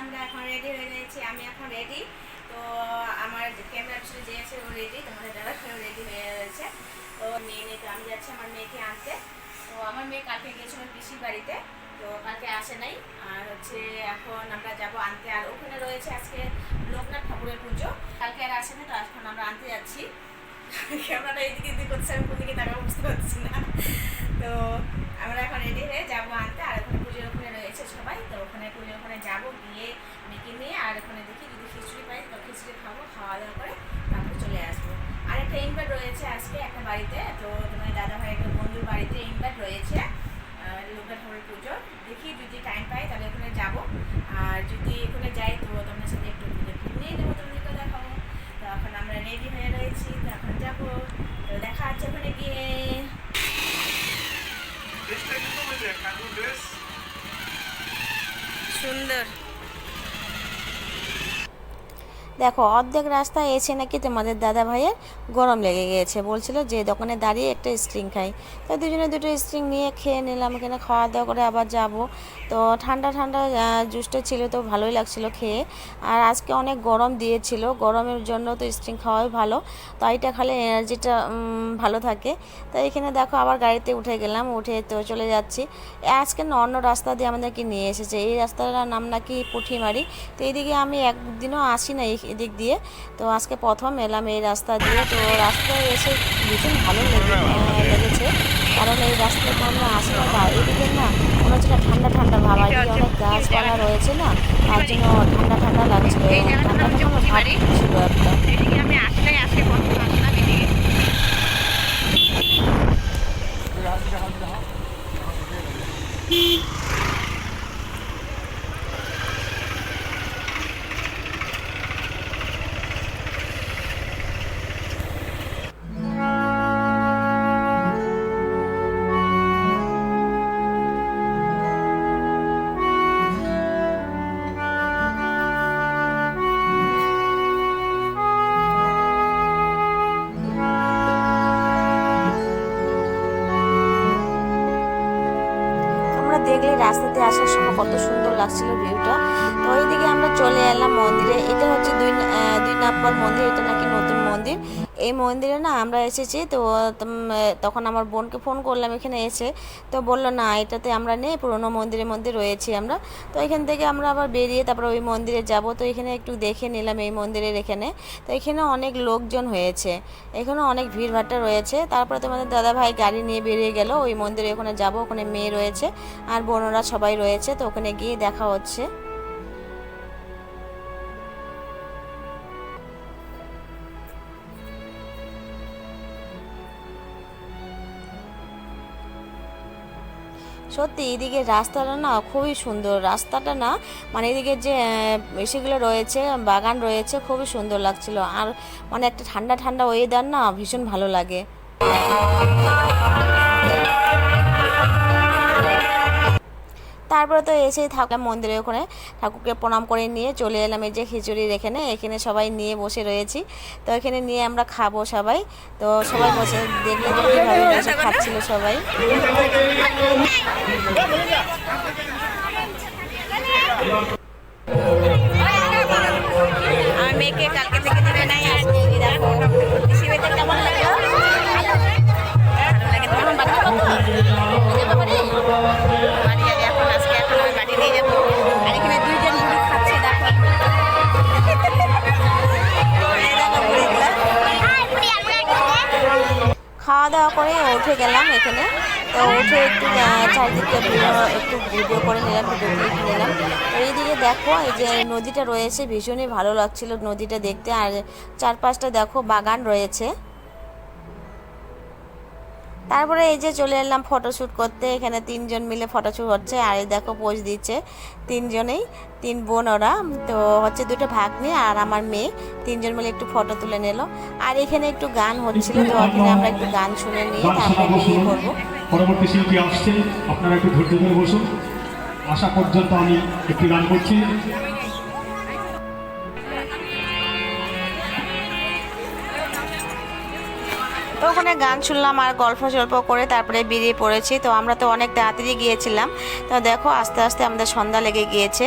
আমরা এখন রেডি হয়ে গেছি, আমি এখন রেডি তো আমার ক্যামেরা পিছনে যে আছে, ও রেডি তোমাদের দাদা ভাইও রেডি হয়ে রয়েছে তো মেয়ে নিয়ে তো, আমি যাচ্ছি আমার মেয়েকে আনতে। তো আমার মেয়ে কালকে গেছিল পিসির বাড়িতে, তো কালকে আসে নাই। আর হচ্ছে এখন আমরা যাব আনতে। আর ওখানে রয়েছে আজকে লোকনাথ ঠাকুরের পুজো। কালকে আর আসে না তো এখন আমরা আনতে যাচ্ছি। ক্যামেরাটা এদিকে এদিকে করছে, আমি কোন দিকে তাকাবো বুঝতে পারছি না। তো আমরা এখন রেডি হয়ে যাব আনতে। আর রয়েছে সবাই, তো ওখানে পুজোর ওখানে যাব, গিয়ে মেয়েকে নিয়ে আর ওখানে দেখি যদি খিচুড়ি পাই তো খিচুড়ি খাব, খাওয়া দাওয়া করে তারপরে চলে আসব। আর একটা ইনভার্ট রয়েছে আজকে একটা বাড়িতে, তো তোমার দাদা ভাই একটা বন্ধুর বাড়িতে ইনভার্ট রয়েছে লোকের ঠাকুরের পুজো দেখি যদি টাইম পাই তাহলে ওখানে যাব। আর যদি ওখানে যাই তো তোমাদের সাথে একটু পুজো নিয়ে নেব তোমাদেরকে দেখাবো। তো এখন আমরা রেডি হয়ে রয়েছি, তো এখন যাব। তো দেখা হচ্ছে ওখানে গিয়ে। সুন্দর দেখো, অর্ধেক রাস্তায় এসে নাকি তোমাদের দাদা ভাইয়ের গরম লেগে গিয়েছে। বলছিল যে দোকানে দাঁড়িয়ে একটা স্ট্রিং খাই। তো দুজনে দুটো স্ট্রিং নিয়ে খেয়ে নিলাম, এখানে খাওয়া দাওয়া করে আবার যাব। তো ঠান্ডা ঠান্ডা জুসটা ছিল তো ভালোই লাগছিল খেয়ে। আর আজকে অনেক গরম দিয়েছিল, গরমের জন্য তো স্ট্রিং খাওয়াই ভালো। তো এইটা খালে এনার্জিটা ভালো থাকে। তো এখানে দেখো, আবার গাড়িতে উঠে গেলাম, উঠে তো চলে যাচ্ছি। আজকে না, অন্য রাস্তা দিয়ে আমাদেরকে নিয়ে এসেছে। এই রাস্তাটার নাম নাকি পুঠিমারি। তো এইদিকে আমি একদিনও আসি না এদিক দিয়ে। তো আজকে প্রথম এলাম এই রাস্তা দিয়ে। তো রাস্তায় এসে ভীষণ ভালো লেগে লেগেছে। কারণ এই রাস্তায় আমরা আসি না বা এদিকে না কোনো হচ্ছে ঠান্ডা ঠান্ডা ভাব, আর কি অনেক গাছপালা রয়েছে না, তার জন্য ঠান্ডা ঠান্ডা লাগছিল। ঠান্ডা ঠান্ডা ভাব ছিল একটা। দেখলে রাস্তাতে আসার সময় কত সুন্দর লাগছিল ভিউটা। তো ওইদিকে আমরা চলে এলাম মন্দিরে। এটা হচ্ছে দুই দুই নাম্বার মন্দির। এটা নাকি নতুন মন্দির। এই মন্দিরে না আমরা এসেছি তো তখন আমার বোনকে ফোন করলাম এখানে এসে। তো বলল, না, এটাতে আমরা নেই, পুরোনো মন্দিরের মধ্যে রয়েছি আমরা। তো এখান থেকে আমরা আবার বেরিয়ে তারপর ওই মন্দিরে যাব। তো এখানে একটু দেখে নিলাম এই মন্দিরের এখানে। তো এখানে অনেক লোকজন হয়েছে, এখানে অনেক ভিড়ভাট্টা রয়েছে। তারপরে তোমাদের দাদা ভাই গাড়ি নিয়ে বেরিয়ে গেল, ওই মন্দিরে ওখানে যাব, ওখানে মেয়ে রয়েছে আর বোনরা সবাই রয়েছে, তো ওখানে গিয়ে দেখা হচ্ছে। সত্যি এদিকে রাস্তাটা না খুবই সুন্দর। রাস্তাটা না মানে এদিকে যে মেশিগুলো রয়েছে, বাগান রয়েছে, খুবই সুন্দর লাগছিল। আর মানে একটা ঠান্ডা ঠান্ডা ওয়েদার না ভীষণ ভালো লাগে। তারপরে তো এসেই থাকলাম মন্দিরে ওখানে ঠাকুরকে প্রণাম করে নিয়ে চলে এলাম এই যে খিচুড়ির এখানে। এখানে সবাই নিয়ে বসে রয়েছি। তো এখানে নিয়ে আমরা খাব সবাই। তো সবাই বসে দেখলে খাচ্ছিল সবাই। আমার মেয়েকে কালকে খাওয়া দাওয়া করে উঠে গেলাম এখানে। তো উঠে একটু চারিদিকে একটু ভিডিও করে নিলাম, ভিডিও ক্লিপ নিলাম। এইদিকে দেখো, এই যে নদীটা রয়েছে, ভীষণই ভালো লাগছিল নদীটা দেখতে। আর চারপাশটা দেখো বাগান রয়েছে। তারপরে এই যে চলে এলাম ফটোশ্যুট করতে এখানে তিনজন মিলে ফটোশ্যুট হচ্ছে। আর এই দেখো পোজ দিচ্ছে তিনজনেই তিন বোন ওরা। তো হচ্ছে দুটো ভাগ্নে আর আমার মেয়ে তিনজন মিলে একটু ফটো তুলে নিল। আর এখানে একটু গান হচ্ছিল তো ওখানে আমরা একটু গান শুনে নিয়ে তারপরে বেরিয়ে পড়ব পরবর্তী শিল্পী আসছে আপনারা একটু ধৈর্য ধরে বসুন। আসা পর্যন্ত আমি একটি গান করছি। তো ওখানে গান শুনলাম আর গল্প সল্প করে তারপরে বেরিয়ে পড়েছি। তো আমরা তো অনেক তাড়াতাড়ি গিয়েছিলাম। তো দেখো আস্তে আস্তে আমাদের সন্ধ্যা লেগে গিয়েছে।